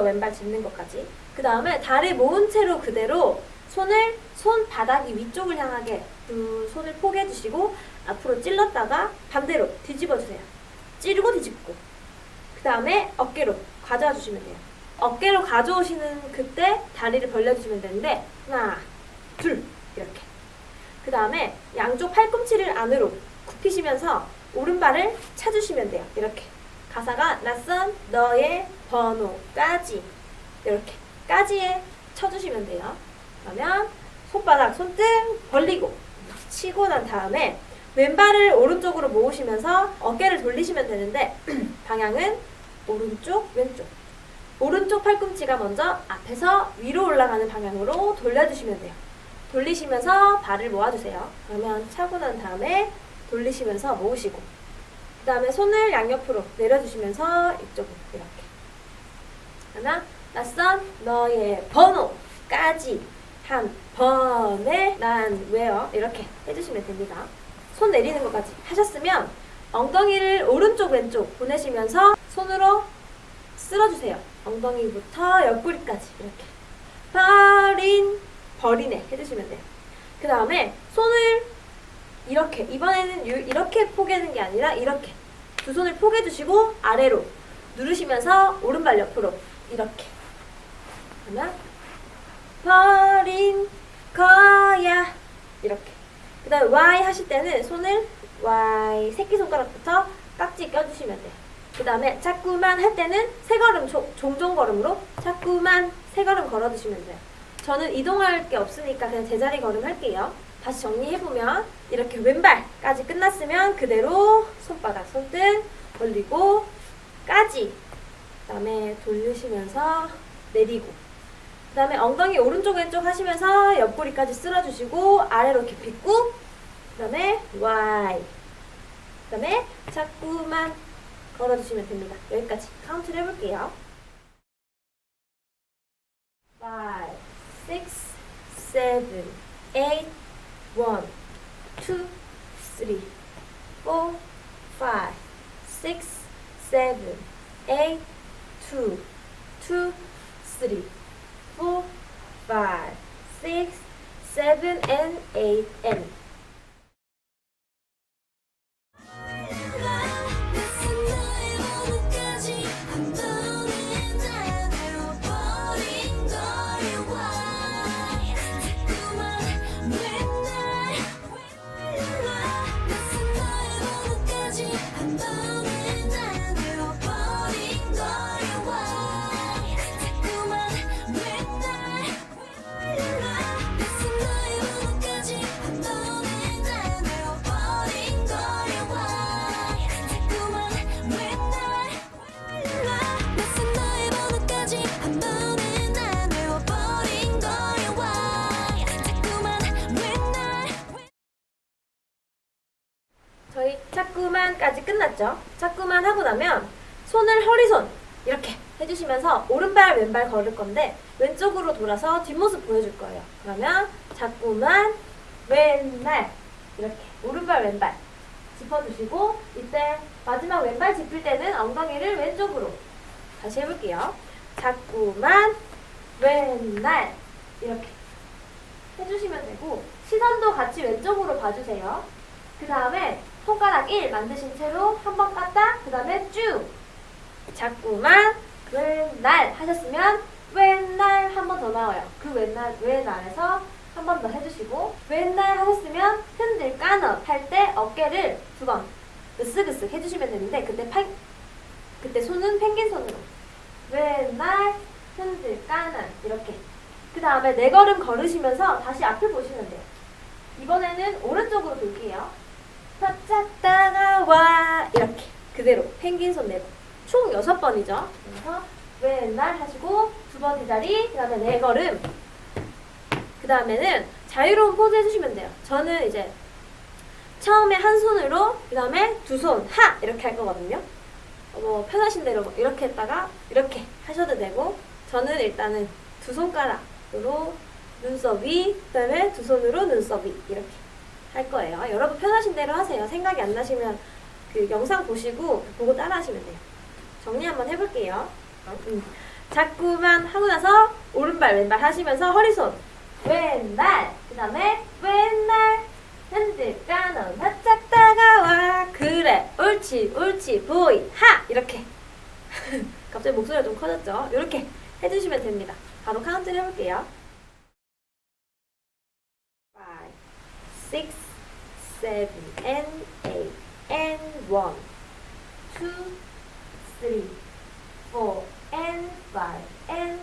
하셨죠? 왼발 짚는 것까지. 그 다음에 다리 모은 채로 그대로 손을 손바닥이 위쪽을 향하게 두 손을 포개해 주시고 앞으로 찔렀다가 반대로 뒤집어 주세요. 찌르고 뒤집고. 그 다음에 어깨로 가져와 주시면 돼요. 어깨로 가져오시는 그때 다리를 벌려주시면 되는데 하나, 둘 이렇게. 그 다음에 양쪽 팔꿈치를 안으로 굽히시면서 오른발을 차주시면 돼요. 이렇게. 가사가 낯선 너의 번호까지 이렇게 까지에 쳐주시면 돼요. 그러면 손바닥, 손등 벌리고 치고 난 다음에 왼발을 오른쪽으로 모으시면서 어깨를 돌리시면 되는데 방향은 오른쪽, 왼쪽. 오른쪽 팔꿈치가 먼저 앞에서 위로 올라가는 방향으로 돌려주시면 돼요. 돌리시면서 발을 모아주세요. 그러면 차고 난 다음에 돌리시면서 모으시고 그 다음에 손을 양옆으로 내려주시면서 이쪽으로 이렇게 하나 낯선 너의 번호까지 한 번에 난 왜요? 이렇게 해주시면 됩니다. 손 내리는 것까지 하셨으면 엉덩이를 오른쪽 왼쪽 보내시면서 손으로 쓸어주세요. 엉덩이부터 옆구리까지 이렇게 버린 버리네 해주시면 돼요. 그 다음에 손을 이렇게. 이번에는 유- 이렇게 포개는 게 아니라 이렇게. 두 손을 포개 주시고 아래로 누르시면서 오른발 옆으로 이렇게. 하나 버린 거야. 이렇게. 그 다음에 Y 하실 때는 손을 Y 새끼손가락부터 깍지 껴주시면 돼요. 그 다음에 자꾸만 할 때는 세 걸음 조- 종종 걸음으로 자꾸만 세 걸음 걸어주시면 돼요. 저는 이동할 게 없으니까 그냥 제자리 걸음 할게요 다시 정리해보면 이렇게 왼발까지 끝났으면 그대로 손바닥, 손등 벌리고 까지 그 다음에 돌리시면서 내리고 그 다음에 엉덩이 오른쪽 왼쪽 하시면서 옆구리까지 쓸어주시고 아래로 빗고 그 다음에 Y 그 다음에 자꾸만 걸어주시면 됩니다. 여기까지 카운트를 해볼게요. 5, 6, 7, 8, One, two, three, four, five, six, seven, eight, two, two, three, four, five, six, seven, and eight, and 자꾸만까지 끝났죠? 자꾸만 하고 나면 손을 허리손 이렇게 해주시면서 오른발 왼발 걸을 건데 왼쪽으로 돌아서 뒷모습 보여줄 거예요. 그러면 자꾸만 왼날 이렇게 오른발 왼발 짚어주시고 이때 마지막 왼발 짚을 때는 엉덩이를 왼쪽으로 다시 해볼게요. 자꾸만 왼날 이렇게 해주시면 되고 시선도 같이 왼쪽으로 봐주세요. 그 다음에 손가락 1 만드신 채로 한 번 깠다. 그 다음에 쭉. 자꾸만 왼날 하셨으면 왼날 한 번 더 나와요. 그 왼날, 왼날에서 한 번 더 해주시고 왼날 하셨으면 흔들 까넛 할때 어깨를 두 번 으쓱으쓱 해주시면 되는데 그때 팔, 그때 손은 펭귄 손으로 왼날 흔들 까넛 이렇게 그 다음에 네 걸음 걸으시면서 다시 앞을 보시면 돼요. 이번에는 오른쪽으로 돌게요. 바짝 다가와 이렇게 그대로 펭귄 손 내고 총 여섯 번이죠. 그래서 왼날 하시고 두번 뒤다리 그다음에 네 걸음 그 다음에는 자유로운 포즈 해주시면 돼요. 저는 이제 처음에 한 손으로 그 다음에 두 손 하 이렇게 할 거거든요. 어, 뭐 편하신 대로 뭐 이렇게 했다가 이렇게 하셔도 되고 저는 일단은 두 손가락으로 눈썹 위 그다음에 두 손으로 눈썹 위 이렇게 할 거예요. 여러분 편하신 대로 하세요. 생각이 안 나시면 그 영상 보시고 보고 따라 하시면 돼요. 정리 한번 해볼게요. 음. 자꾸만 하고 나서 오른발 왼발 하시면서 허리손. 왼발. 그 다음에 왼발 흔들까 넌 바짝 다가와. 그래. 옳지 옳지. 보이. 하! 이렇게. 갑자기 목소리가 좀 커졌죠? 이렇게 해주시면 됩니다. 바로 카운트를 해볼게요 six, seven, and eight, and one, two, three, four, and five, and